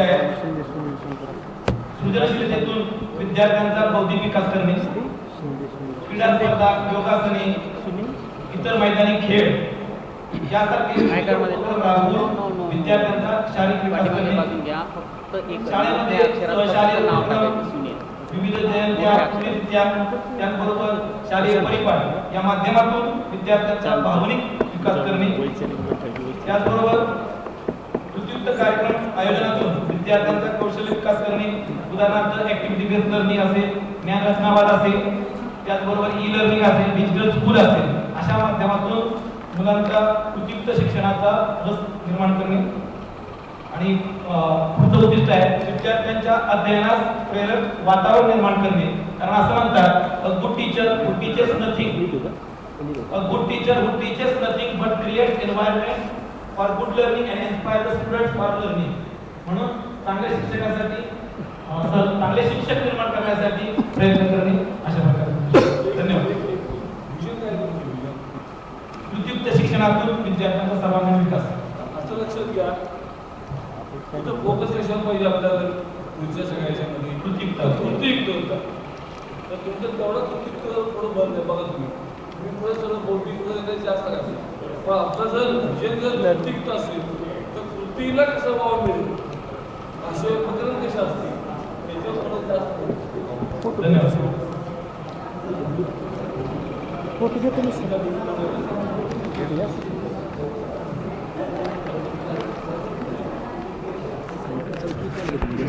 आहे. सृजनशीलतेतून विद्यार्थ्यांचा बौद्धिक विकास करणे क्रीडा स्पर्धा योगासने इतर मैदानी खेळ यासारखे राबवून विद्यार्थ्यांचा शारीरिक विकास करणे. शाळेमध्ये शालेय विविध जयंत्या त्याचबरोबर परिपाठ या माध्यमातून विद्यार्थ्यांचा भावनिक विकास करणे. त्याचबरोबर विद्यार्थ्यांचा कौशल्य विकास करणे उदाहरणार्थ ऍक्टिव्हिटी बेस्ड लर्निंग असेल ज्ञान रचनावाद असेल त्याचबरोबर ई लर्निंग असेल डिजिटल स्कूल असेल अशा माध्यमातून मुलांचा उपयुक्त शिक्षणाचा रस निर्माण करणे. आणि पुढचं उद्दिष्ट आहे विद्यार्थ्यांच्या अध्ययनास प्रेरक वातावरण निर्माण करणे. कारण असं म्हणतात good teacher good teachers nothing a good teacher good teachers nothing but creates environment for good learning and inspire the students for learning म्हणून चांगल्या शिक्षकासाठी चांगले शिक्षक निर्माण करण्यासाठी प्रयत्न करणे अशा प्रकारे धन्यवाद. कृतीयुक्त शिक्षणातून विद्यार्थ्यांचा सर्वांगीण विकास. असं लक्षात घ्या. इथं फोकस कशावर पाहिजे आपल्याला पुढच्या सगळ्या याच्यामध्ये. कृतीयुक्त. कृतीयुक्त होता. तर तुमचं तेवढं कृतीयुक्त थोडं बंद आहे बघा तुम्ही. तुम्ही पुढे सगळं बौद्धिक वगैरे जास्त घातलं पण आपलं जर विजन जर कृतीयुक्त असेल तर कृतीला कसं वाव मिळेल? धन्यवाद फोटो घेतो मी